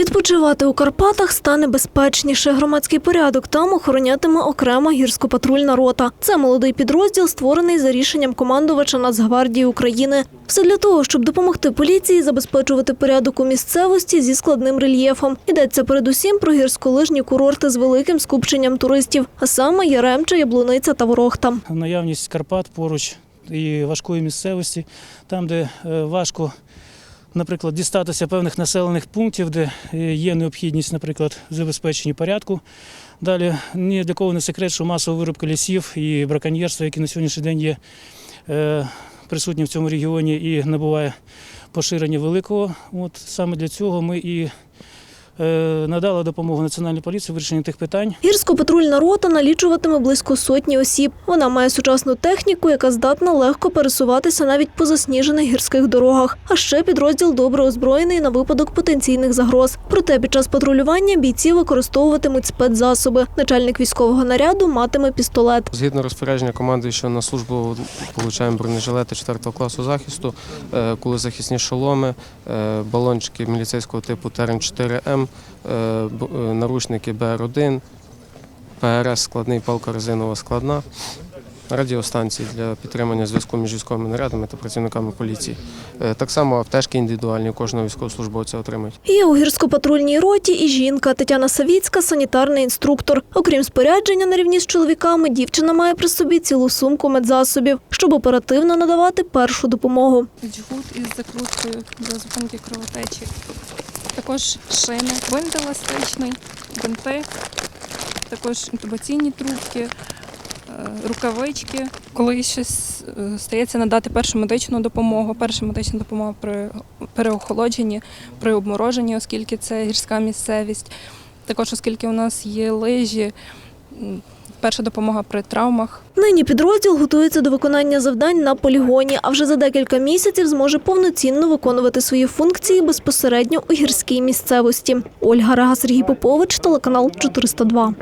Відпочивати у Карпатах стане безпечніше. Громадський порядок там охоронятиме окрема гірсько-патрульна рота. Це молодий підрозділ, створений за рішенням командувача Нацгвардії України. Все для того, щоб допомогти поліції забезпечувати порядок у місцевості зі складним рельєфом. Йдеться передусім про гірськолижні курорти з великим скупченням туристів, а саме Яремча, Яблуниця та Ворохта. наявність Карпат поруч і важкої місцевості, там, де е, важко, наприклад, дістатися певних населених пунктів, де е, є необхідність, наприклад, в забезпеченні порядку. Далі ні для кого не секрет, що масова вирубка лісів і браконьєрство, яке на сьогоднішній день є присутні присутнє в цьому регіоні і набуває поширення великого. От саме для цього ми і е, надали допомогу Національній поліції в вирішенні тих питань. Гірсько-патрульна рота налічуватиме близько сотні осіб. Вона має сучасну техніку, яка здатна легко пересуватися навіть по засніжених гірських дорогах. А ще підрозділ добре озброєний на випадок потенційних загроз. Проте під час патрулювання бійці використовуватимуть спецзасоби. Начальник військового наряду матиме пістолет. Згідно розпорядження команди, що на службу получаємо бронежилети 4 класу захисту, е, кулезахисні шоломи, е, балончики міліцейського типу ТРМ-4М, б- е, наручники БР-1, ПРС складний палка резинова складна, радіостанції для підтримання зв'язку між військовими нарядами та працівниками поліції. Е, Так само аптечки індивідуальні кожного військовослужбовця отримують. Є у гірсько-патрульній роті і жінка Тетяна Савіцька, санітарний інструктор. Окрім спорядження на рівні з чоловіками, дівчина має при собі цілу сумку медзасобів, щоб оперативно надавати першу допомогу. джгут із закруткою для зупинки кровотечі. Також шини, бинт еластичний, бинти, також інтубаційні трубки, е, рукавички. Коли щось е, стається надати першу медичну допомогу, перша медична допомога при переохолодженні, при обмороженні, оскільки це гірська місцевість. Також, оскільки у нас є лижі, перша допомога при травмах. Нині підрозділ готується до виконання завдань на полігоні, а вже за декілька місяців зможе повноцінно виконувати свої функції безпосередньо у гірській місцевості. Ольга Рага, Сергій Попович, телеканал 402.